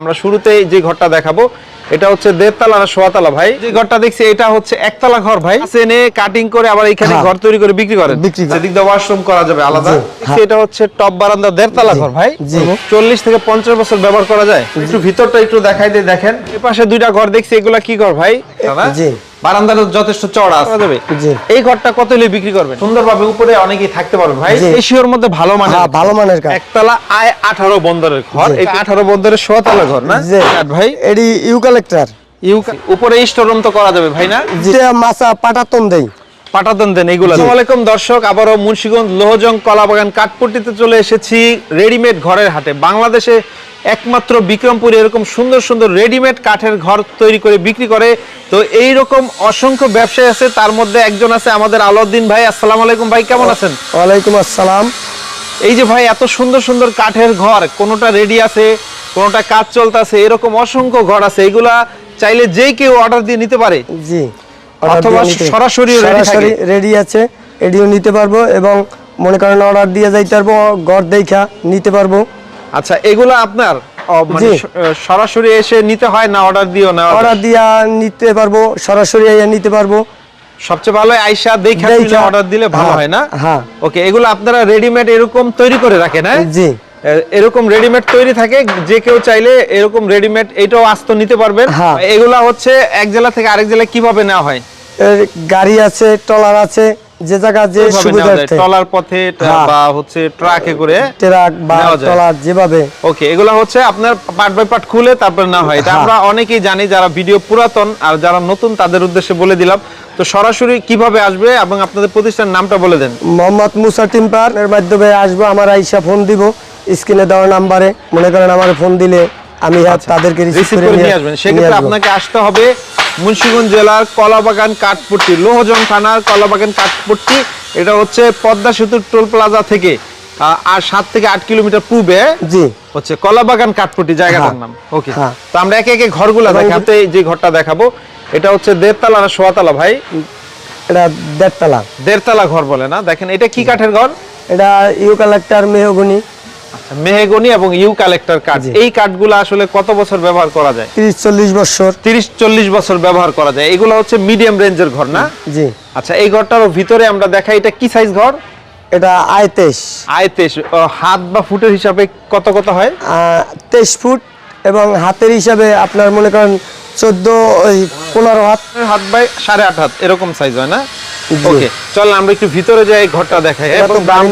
আমরা শুরুতে যে ঘরটা দেখাবো এটা হচ্ছে দেড়তলা না সোয়াতলা ভাই যে ঘরটা দেখছি এটা হচ্ছে একতলা ঘর ভাই সেনে কাটিং করে আবার এখানে হ্যাঁ। ঘর তৈরি করে বিক্রি করেন। সেদিক দিয়ে ওয়াশরুম করা যাবে আলাদা হ্যাঁ। এটা হচ্ছে টপ বারান্দা দেড়তলা ঘর ভাই। চল্লিশ থেকে পঞ্চাশ বছর ব্যবহার করা যায় একটু ভিতরটা একটু দেখাই দিয়ে দেখেন এই পাশে দুইটা ঘর দেখছি এগুলা কি ঘর ভাই দাদা? বারান্দাটা যথেষ্ট চড়া আছে। যাবে। এই ঘরটা কত হলে বিক্রি করবেন? সুন্দরভাবে উপরে অনেকেই থাকতে পারবে ভাই। এশিয়ার মধ্যে ভালো মানের হ্যাঁ ভালো মানের একতলা আয় আঠারো বন্দরের ঘর। এই এটা আঠারো বন্দরের শোয়াতলা ঘর না। ভাই? এডি ইউকালেক্টার ইউ উপরে স্টোর রুম তো করা যাবে ভাই না? মাছা পাটাতন দেই। পাঠাতন দেন এইগুলো আসসালামু আলাইকুম দর্শক আবারও মুন্সিগঞ্জ লোহজং কলাবাগান কাঠপট্টিতে চলে এসেছি রেডিমেড ঘরের হাটে। বাংলাদেশে একমাত্র বিক্রমপুরে এরকম সুন্দর সুন্দর রেডিমেড কাঠের ঘর তৈরি করে বিক্রি করে। তো এই রকম অসংখ্য ব্যবসায়ী আছে তার মধ্যে একজন আছে আমাদের আলাউদ্দিন ভাই। আসসালামু আলাইকুম ভাই কেমন আছেন? ওয়ালাইকুম আসসালাম। এই যে ভাই এত সুন্দর সুন্দর কাঠের ঘর কোনোটা রেডি আছে কোনোটা কাজ চলতেছে এরকম অসংখ্য ঘর আছে এগুলা চাইলে যে কেউ অর্ডার দিয়ে নিতে পারে। জি। অথবা সরাসরি সরাসরি রেডি আছে এডিও নিতে পারব এবং মনে করেন অর্ডার দিয়ে যাইতে পারব ঘর দেখা নিতে পারব। আচ্ছা এগুলো আপনার? মানে সরাসরি এসে নিতে হয় না অর্ডার দিও না অর্ডার দিয়া নিতে পারব সরাসরি নিতে পারব। সবচেয়ে ভালো আইসা দেখে অর্ডার দিলে ভালো হ্যাঁ, হয় না? হ্যাঁ। ওকে এগুলো আপনারা রেডিমেড এরকম তৈরি করে রাখেন হ্যাঁ? জি। এরকম রেডিমেড তৈরি থাকে যে কেউ চাইলে এরকম রেডিমেড এটাও আস্ত নিতে পারবেন। হ্যাঁ। এগুলা হচ্ছে এক জেলা থেকে আরেক জেলায় কীভাবে নেওয়া হয়? গাড়ি আছে ট্রলার আছে যে জায়গা যে ট্রলার পথে হ্যাঁ। বা হচ্ছে ট্রাকে করে ট্রাক বা ট্রলার যেভাবে। ওকে এগুলো হচ্ছে আপনার পার্ট বাই পার্ট খুলে তারপর না হয়। এটা হ্যাঁ। আমরা অনেকেই জানি যারা ভিডিও পুরাতন আর যারা নতুন তাদের উদ্দেশ্যে বলে দিলাম। তো সরাসরি কীভাবে আসবে এবং আপনাদের প্রতিষ্ঠানের নামটা বলে দেন। মোহাম্মদ মুসা টিম্পার এর মাধ্যমে আসব আমার আইসা ফোন দিব। স্ক্রিনে দেওয়ার নাম্বারে মনে করেন আমার ফোন দিলে আমি হ্যাঁ তাদেরকে রিসিভ রিসিভ করে করে নিয়ে নিয়ে আসবেন। সেক্ষেত্রে আপনাকে আসতে হবে মুন্সিগঞ্জ জেলার কলাবাগান কাঠপট্টি লোহজং থানার কলাবাগান কাঠপট্টি এটা হচ্ছে পদ্মা সেতুর টোল প্লাজা থেকে আর সাত থেকে আট কিলোমিটার পূর্বে জি। হচ্ছে কলাবাগান কাঠপট্টি জায়গাটার হ্যাঁ। নাম। ওকে হ্যাঁ। তো আমরা একে একে ঘরগুলো দেখাতে যে ঘরটা দেখাবো। এটা হচ্ছে দেড়তলা না সোয়াতলা ভাই? এটা দেড়তলা। দেড়তলা ঘর বলে না? দেখেন এটা কি কাঠের ঘর? এটা ইউ কালেক্টর মেহগুনি। আচ্ছা মেহেগনি এবং ইউ কালেক্টর এই কাঠগুলো আসলে কত বছর ব্যবহার করা যায়? তিরিশ চল্লিশ বছর। তিরিশ চল্লিশ বছর ব্যবহার করা যায়। এগুলো হচ্ছে মিডিয়াম রেঞ্জের ঘর না? জি। আচ্ছা এই ঘরটার ভিতরে আমরা দেখাই এটা কি সাইজ ঘর? এটা আয় তেইশ আয়তেশ হাত বা ফুটের হিসাবে কত কত হয়? তেইশ ফুট এবং হাতের হিসাবে আপনার মনে করেন চোদ্দ ওই পনেরো হাত। হাত বাই সাড়ে আট হাত এরকম সাইজ হয় না? ওকে চল আমরা একটু ভিতরে যাই ঘরটা দেখাই এবং দাম।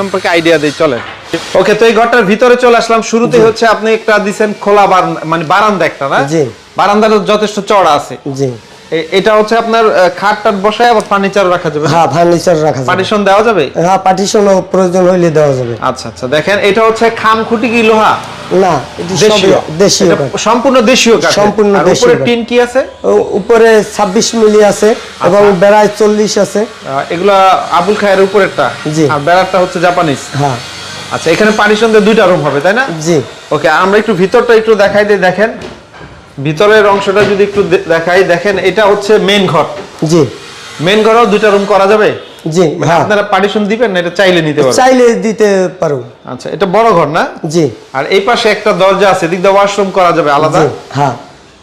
সম্পর্কে আইডিয়া দেই চলেন। ওকে তো এই ঘরটার ভিতরে চলে আসলাম। শুরুতে হচ্ছে আপনি একটা দিছেন খোলা মানে বারান্দা একটা না? জি। বারান্দাটা যথেষ্ট চড়া আছে। জি। এটা হচ্ছে আপনার আহ, খাট টাট বসায় আবার ফার্নিচার রাখা যাবে? হ্যাঁ ফার্নিচার রাখা যাবে। পার্টিশন দেওয়া যাবে? হ্যাঁ পার্টিশনও প্রয়োজন হইলে দেওয়া যাবে। আচ্ছা আচ্ছা দেখেন এটা হচ্ছে খাম খুঁটি কি লোহা? না দেশীয়। দেশীয় এটা সম্পূর্ণ দেশীয় কাঠ। সম্পূর্ণ দেশীয় উপরে টিন কি আছে? উপরে ছাব্বিশ মিলি আছে এবং আচ্ছা। বেড়ায় চল্লিশ আছে। আহ, এগুলা আবুল খায়ের উপরেরটা। জি। আর বেড়ারটা হচ্ছে জাপানিজ। হ্যাঁ। আচ্ছা এখানে পার্টিশন দিয়ে দুইটা রুম হবে তাই না? জি। ওকে আমরা একটু ভিতরটা একটু দেখাই দিয়ে দেখেন। ভিতরের অংশটা যদি একটু দেখাই দেখেন এটা হচ্ছে মেন ঘর। জি। মেন ঘরেও দুইটা রুম করা যাবে? জি মানে হ্যাঁ। আপনারা পার্টিশন দিবেন না এটা চাইলে নিতে পারবেন? চাইলে দিতে পারো। আচ্ছা এটা বড় ঘর না? জি। আর এই পাশে একটা দরজা আছে এদিক দিয়ে ওয়াশরুম করা যাবে আলাদা? হ্যাঁ।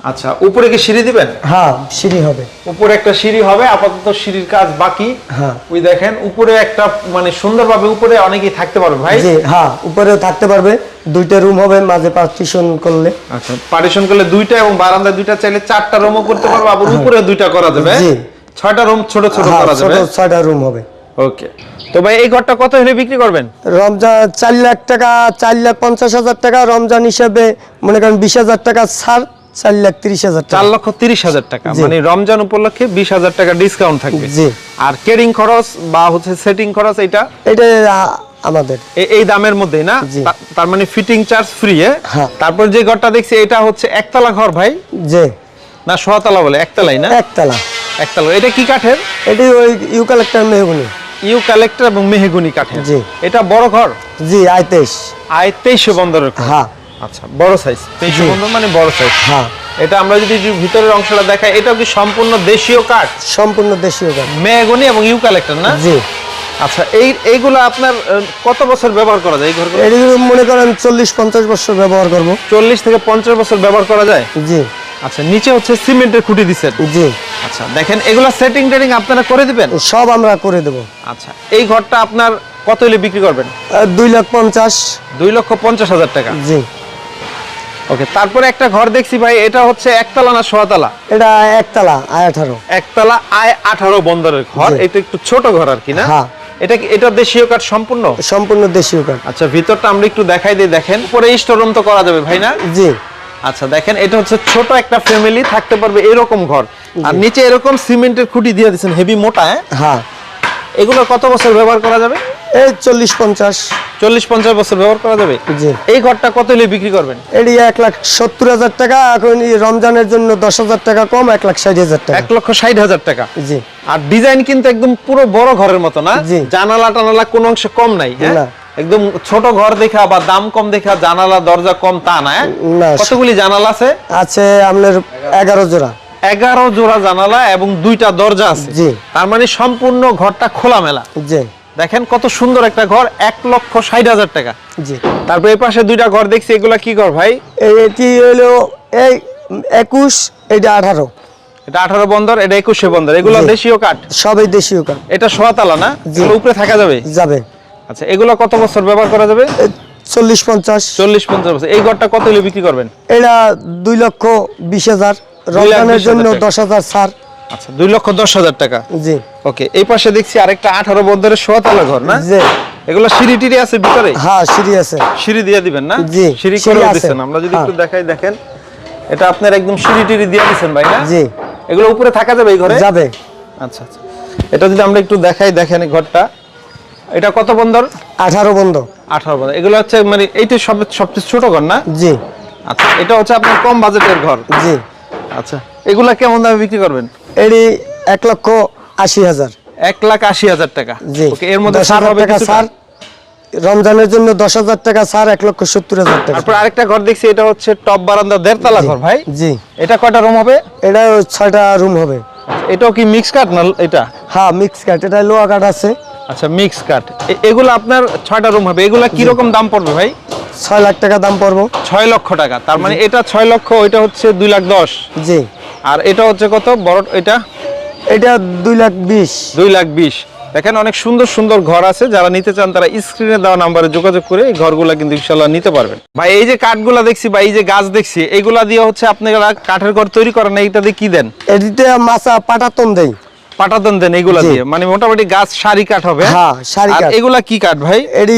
আচ্ছা উপরে কি সিঁড়ি দিবেন? হ্যাঁ সিঁড়ি হবে। উপরে একটা সিঁড়ি হবে আপাতত সিঁড়ির কাজ বাকি। হ্যাঁ। ওই দেখেন উপরে একটা মানে সুন্দরভাবে উপরে অনেকেই থাকতে পারবে ভাই। জি হ্যাঁ উপরেও থাকতে পারবে। দুইটা রুম হবে মাঝে পার্টিশন করলে। আচ্ছা পার্টিশন করলে দুইটা এবং বারান্দা দুইটা চাইলে চারটা রুমও করতে পারবে আবার উপরে দুইটা করা যাবে। জি। ছয়টা রুম ছোট ছোট হ্যাঁ করা ছোট ছয়টা রুম হবে। ওকে। তো ভাই এই ঘরটা কত হলে বিক্রি করবেন? রমজান চার লাখ টাকা চার লাখ পঞ্চাশ হাজার টাকা রমজান হিসাবে মনে করেন বিশ হাজার টাকা ছাড়। চার লাখ তিরিশ হাজার চার লক্ষ তিরিশ হাজার টাকা। মানে রমজান উপলক্ষে বিশ হাজার টাকা ডিসকাউন্ট থাকবে। জি। আর কেরিং খরচ বা হচ্ছে সেটিং খরচ এটা এটা আমাদের। এই দামের মধ্যেই না? তার মানে ফিটিং চার্জ ফ্রি। তারপর যে ঘরটা দেখছি এটা হচ্ছে একতলা ঘর ভাই। যে না সোয়াতলা বলে একতলাই না? একতলা। একতলা। এটা কি কাঠের? এটি ওই eucalyptus mahogany. Eucalyptus এবং মেহগুনি কাঠের। জি। এটা বড় ঘর? জি আয় তেইশ। আয় তেইশে বন্দরের। হ্যাঁ। আচ্ছা বড় সাইজ তেইশে জি। মানে বড় সাইজ হ্যাঁ। এটা আমরা যদি ভিতরের অংশটা দেখাই এটা কি সম্পূর্ণ দেশীয় কাঠ? সম্পূর্ণ দেশীয় গান মেহগুনি এবং ইউ কালেক্টর না? জি। আচ্ছা এই এইগুলো আপনার কত বছর ব্যবহার করা যায় এই ঘরগুলো? এটি মনে করেন চল্লিশ পঞ্চাশ বছর ব্যবহার করব। চল্লিশ থেকে পঞ্চাশ বছর ব্যবহার করা যায়? জি। আচ্ছা নিচে হচ্ছে সিমেন্টের খুঁটি দিচ্ছেন। জি। আচ্ছা দেখেন এগুলা সেটিং টেটিং আপনারা করে দিবেন? সব আমরা করে দেবো। আচ্ছা এই ঘরটা আপনার কত হলে বিক্রি করবেন? দুই লাখ পঞ্চাশ। দুই লক্ষ পঞ্চাশ হাজার টাকা। জি। ওকে তারপরে একটা ঘর দেখছি ভাই এটা হচ্ছে একতলা না সোয়াতলা? এটা একতলা আয় আঠারো। একতলা আয় আঠারো বন্দরের ঘর। এটা একটু ছোট ঘর আর কি না? হ্যাঁ। এটা এটা দেশীয় কাঠ সম্পূর্ণ? সম্পূর্ণ দেশীয় কাঠ। আচ্ছা ভিতরটা আমরা একটু দেখাই দিই দেখেন উপরে স্টোরুম তো করা যাবে ভাই না? জি। আচ্ছা দেখেন এটা হচ্ছে ছোট একটা ফ্যামিলি থাকতে পারবে এরকম ঘর। আর নিচে এরকম সিমেন্টের খুঁটি দিয়ে দিচ্ছেন হেভি মোটা হ্যাঁ? হ্যাঁ। এগুলো কত বছর ব্যবহার করা যাবে? এই চল্লিশ পঞ্চাশ। চল্লিশ পঞ্চাশ বছর ব্যবহার করা যাবে? জি। এই ঘরটা কত হলে বিক্রি করবেন? এটি এক লাখ সত্তর হাজার টাকা এখন রমজানের জন্য দশ হাজার টাকা কম এক লাখ ষাট হাজার টাকা। এক লক্ষ ষাট হাজার টাকা। জি। আর ডিজাইন কিন্তু একদম পুরো বড় ঘরের মতো না? জানালা টানালা কোনো অংশে কম নাই হ্যাঁ? না। একদম ছোট ঘর দেখা বা দাম কম দেখা জানালা দরজা কম তা না হ্যাঁ? কতগুলি জানালা আছে? আছে আপনার এগারো জোড়া। এগারো জোড়া জানালা এবং দুইটা দরজা আছে। জি। তার মানে সম্পূর্ণ ঘরটা খোলামেলা। জি। দেখেন কত সুন্দর একটা ঘর এক লক্ষ ষাট হাজার টাকা। জি। তারপর এই পাশে দুইটা ঘর দেখছি এগুলা কি ঘর ভাই? এটি হলো এই একুশ এইটা আঠারো। এটা আঠারো বন্দর এটা একুশে বন্দর। এগুলো দেশীয় কাঠ? সবই দেশীয় কাঠ। এটা সোয়াতালা না? উপরে থাকা যাবে? যাবে। আচ্ছা এগুলো কত বছর ব্যবহার করা যাবে? চল্লিশ পঞ্চাশ। চল্লিশ পঞ্চাশ বছর। এই ঘরটা কত হলে বিক্রি করবেন? এটা দুই লক্ষ বিশ হাজার। রমজানের জন্য দশ হাজার ছাড়। আচ্ছা দুই লক্ষ দশ হাজার টাকা। জি। ওকে এই পাশে দেখছি আরেকটা আঠারো বন্দরের সোয়াতলা ঘর না? জি। এগুলো সিঁড়ি টিড়ি আছে ভিতরে? হ্যাঁ সিঁড়ি আছে। সিঁড়ি দিয়ে দিবেন না? জি, সিঁড়ি করে। দিচ্ছেন আমরা যদি হ্যাঁ। একটু দেখাই দেখেন। এটা আপনার একদম সিঁড়ি টিড়ি দিয়ে দিচ্ছেন ভাই না? জি। এগুলো উপরে থাকা যাবে এই ঘরে? যাবে। আচ্ছা আচ্ছা। এটা যদি আমরা একটু দেখাই দেখেন ঘরটা। এটা কত বন্দর? আঠারো বন্ধ আঠারো বন্দর। এগুলো হচ্ছে মানে এইটা সব সবচেয়ে ছোট ঘর না? জি। আচ্ছা এটা হচ্ছে আপনার কম বাজেটের ঘর। জি। আচ্ছা এগুলা কেমন দামে বিক্রি করবেন? এটি এক লক্ষ আশি হাজার। এক লাখ আশি হাজার টাকা। জি। এর মধ্যে হাজার হবে কিছুটা? রমজানের জন্য দশ হাজার টাকা ছাড় এক লক্ষ সত্তর হাজার টাকা তারপর আরেকটা ঘর দেখছি এটা হচ্ছে টপ বারান্দা দেড়তলা ঘর ভাই। জি। এটা কয়টা রুম হবে? এটা ছয়টা রুম হবে। এটাও কি মিক্স কাঠ না এটা? হ্যাঁ মিক্স কাঠ এটা লোহা কাঠ আছে। আচ্ছা মিক্স এ- এগুলো আপনার ছয়টা রুম হবে। এগুলা কি রকম দাম পড়বে ভাই? ছয় লাখ টাকা দাম পড়ব। ছয় লক্ষ টাকা তার মানে এটা ছয় লক্ষ ওইটা হচ্ছে দুই লাখ দশ। জি। আর এটা হচ্ছে কত? বড় এটা? এটা দুই লাখ বিশ। দুই লাখ বিশ। দেখেন অনেক সুন্দর সুন্দর ঘর আছে। যারা নিতে চান তারা স্ক্রিনে দেওয়া নাম্বারে যোগাযোগ করে এই ঘরগুলা কিন্তু ইনশাল্লাহ নিতে পারবেন। ভাই এই যে কাঠগুলা দেখছি বা এই যে গাছ দেখছি এইগুলা দিয়ে হচ্ছে আপনারা কাঠের ঘর তৈরি করেন এইটা দিয়ে কি দেন? এটিতে মাছা পাটাতন দেই। পাটাতন দেন এগুলা দিয়ে। মানে মোটামুটি গাছ সারি কাঠ হবে। হ্যাঁ, সারি কাঠ। এগুলা কি কাঠ ভাই? এটি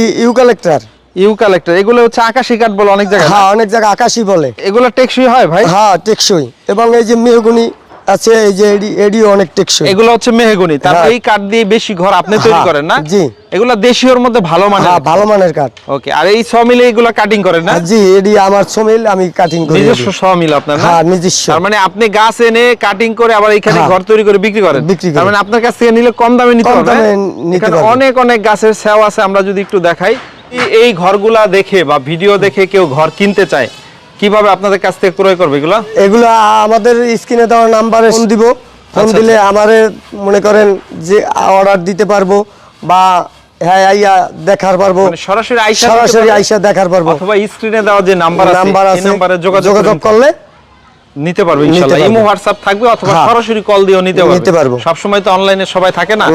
ইউকালেক্টার এগুলো হচ্ছে আকাশি কাঠ বলে অনেক জায়গায় হ্যাঁ অনেক জায়গায় আকাশি বলে। এগুলো টেকসই হয় ভাই? হ্যাঁ টেকসই। এবং এই যে মেহগুনি আছে এই যে এডি অনেক টেকসই। এগুলো হচ্ছে মেহগুনি হ্যাঁ। এই কাঠ দিয়ে বেশি ঘর আপনি তৈরি হ্যাঁ, করেন না? জি। এগুলা দেশীয়র মধ্যে ভালো মানে হ্যাঁ ভালো মানের কাঠ। ওকে আর এই ছ মিলে এগুলা কাটিং করেন না? হ্যাঁ, জি এডি আমার সমিল আমি কাটিং করি নিজস্ব এডি। ছ মিল আপনার না? হ্যাঁ নিজস্ব। তার মানে আপনি গাছ এনে কাটিং করে আবার এখানে। ঘর তৈরি করে বিক্রি করেন? বিক্রি করি। তার মানে আপনার কাছ থেকে নিলে কম দামে নিতে কম হবে দামে? নিতে এখানে অনেক অনেক গাছের সেও আছে আমরা যদি একটু দেখাই। এই- ঘরগুলা দেখে বা ভিডিও দেখে কেউ ঘর কিনতে চায় কীভাবে আপনাদের কাছ থেকে ক্রয় করবে এগুলা? এগুলো আমাদের স্ক্রিনে নাম্বারে ফোন দিব। ফোন আচ্ছা, দিলে আমারে মনে করেন যে অর্ডার দিতে পারব বা হ্যাঁ আইয়া দেখার পারব। মানে সরাসরি আইসা সরাসরি আইসা দেখার পারব। অথবা স্ক্রিনে দেওয়া যে নাম্বার আছে নাম্বার আছে যোগাযোগ করলে নিতে পারবে ইনশাআল্লাহ ইমো হোয়াটসঅ্যাপ থাকবে অথবা হ্যাঁ। সরাসরি কল দিয়েও নিতে পারবে। নিতে পারব। সব সময় তো অনলাইনে সবাই থাকে না।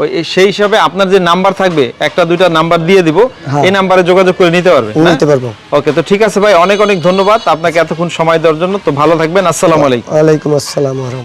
ওই সেই হিসাবে আপনার যে নাম্বার থাকবে একটা দুইটা নাম্বার দিয়ে দিব। হ্যাঁ। এই নাম্বারে যোগাযোগ করে নিতে পারবে নিতে পারব। ওকে তো ঠিক আছে ভাই অনেক অনেক ধন্যবাদ। আপনাকে এতক্ষণ সময় দেওয়ার জন্য। তো ভালো থাকবেন। আসসালামু আলাইকুম। আসসালাম ওয়া রাহমাতুল্লাহ।